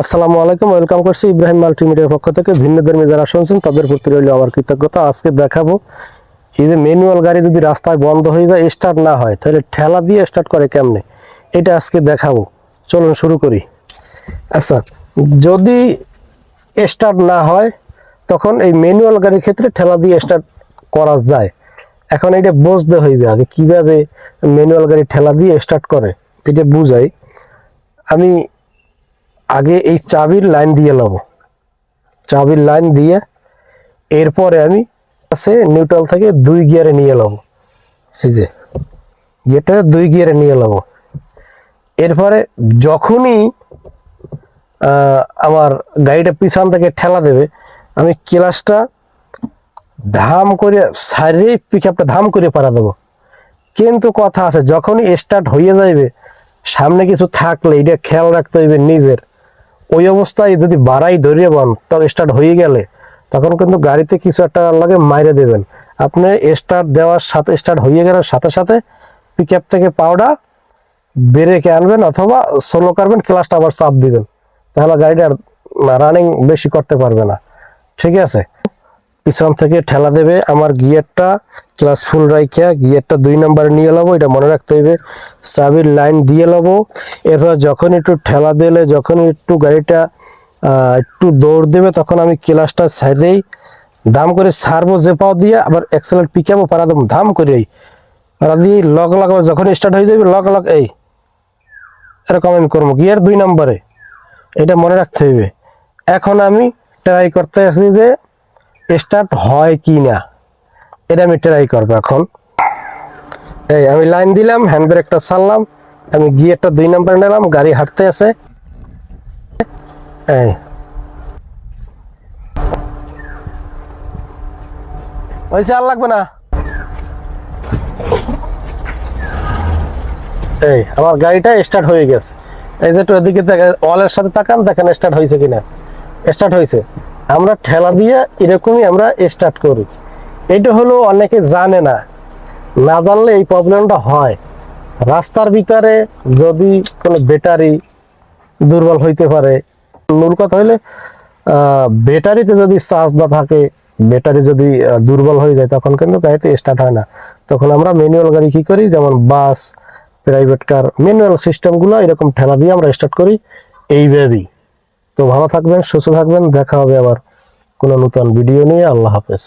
আসসালামু আলাইকুম, ওয়েলকাম করছি ইব্রাহিম মাল্টিমিডিয়ার পক্ষ থেকে। ভিন্ন ধর্মী যারা শুনছেন, তাদের প্রতি রইল আমার কৃতজ্ঞতা। আজকে দেখাবো, এই যে ম্যানুয়াল গাড়ি যদি রাস্তায় বন্ধ হয়ে যায় স্টার্ট না হয়, তাহলে ঠেলা দিয়ে স্টার্ট করে কেমনে? এটা আজকে দেখাবো। চলুন শুরু করি। আচ্ছা যদি স্টার্ট না হয়, তখন এই ম্যানুয়াল গাড়ির ক্ষেত্রে ঠেলা দিয়ে স্টার্ট করা যায়। এখন এটা বুঝতে হইবে আগে, কীভাবে ম্যানুয়াল গাড়ি ঠেলা দিয়ে স্টার্ট করে? এটা বুঝাই। আমি আগে এই চাবির লাইন দিয়ে নেব চাবির লাইন দিয়ে এরপরে আমি আছে নিউট্রাল থেকে দুই গিয়ারে নিয়ে নেব এই যে, গিয়ারটা দুই গিয়ারে নিয়ে নেব এরপরে যখনই আমার গাড়িটা পিছন থেকে ঠেলা দেবে, আমি ক্লাসটা ধাম করে সাইডে পিক আপটা ধাম করে পারা দেবো। কিন্তু কথা আছে, যখনই স্টার্ট হয়ে যাইবে, সামনে কিছু থাকলে, এটা খেয়াল রাখতে হইবে নিজের। ওই অবস্থায় যদি বাড়াই ধরিয়ে বান, তাও স্টার্ট হয়ে গেলে, তখন কিন্তু গাড়িতে কিছু একটা লাগে মাইরে দেবেন। আপনি স্টার্ট দেওয়ার সাথে স্টার্ট হয়ে গেলে সাথে সাথে পিক থেকে পাউডার ব্রেকে আনবেন অথবা সোলো করবেন ক্লাসটা আবার চাপ দিবেন। তাহলে গাড়িটা রানিং বেশি করতে পারবে না। ঠিক আছে? পিছন থেকে ঠেলা দেবে, আমার গিয়ারটা ক্লাস ফুল রাইখা, গিয়ারটা দুই নম্বরে নিয়ে নেব এটা মনে রাখতে হবে চাবির লাইন দিয়ে নেব এরপর যখন একটু ঠেলা দিলে, যখন একটু গাড়িটা একটু দৌড় দেবে, তখন আমি ক্লাসটা সাইডেই দাম করে সারবো যে পাও দিয়ে, আবার এক্সেলের পিকাবো পারা দেবো ধাম করেই। পারা দিয়ে লগ লাগাবো, যখন স্টার্ট হয়ে যাবে লগ লাগ এই, এরকম আমি করব, গিয়ার দুই নম্বরে। এটা মনে রাখতে হবে এখন আমি ট্রাই করতে আসি যে স্টার্ট হয় কি না, এটা আমি ট্রাই করব এখন। এই, আমি লাইন দিলাম হ্যান্ড ব্রেকটা ছাড়লাম, আমি গিয়ারটা দুই নম্বরে নিলাম, গাড়ি হাঁটতে আছে। এই। হয়েছে আর লাগবে না। এই, আমার গাড়িটা স্টার্ট হয়ে গেছে। এই যে একটু এদিকে ওয়ালের সাথে তাকান, দেখেন স্টার্ট হয়েছে কিনা। স্টার্ট হয়েছে। আমরা ঠেলা দিয়ে এরকমই আমরা স্টার্ট করি। এটা হলো অনেকে জানে না। না জানলে এই প্রবলেমটা হয়। রাস্তার ভিতরে যদি কোনো ব্যাটারি দুর্বল হইতে পারে, মূল কথা হইলে ব্যাটারিতে যদি চার্জ না থাকে ব্যাটারি যদি দুর্বল হয়ে যায়, তখন কিন্তু গাড়িতে স্টার্ট হয় না। তখন আমরা ম্যানুয়াল গাড়ি কী করি? যেমন বাস প্রাইভেট কার ম্যানুয়াল সিস্টেমগুলো এরকম ঠেলা দিয়ে আমরা স্টার্ট করি। এইভাবেই। তো ভালো থাকবেন সুস্থ থাকবেন দেখা হবে আবার কোনো নতুন ভিডিও নিয়ে। আল্লাহ হাফেজ।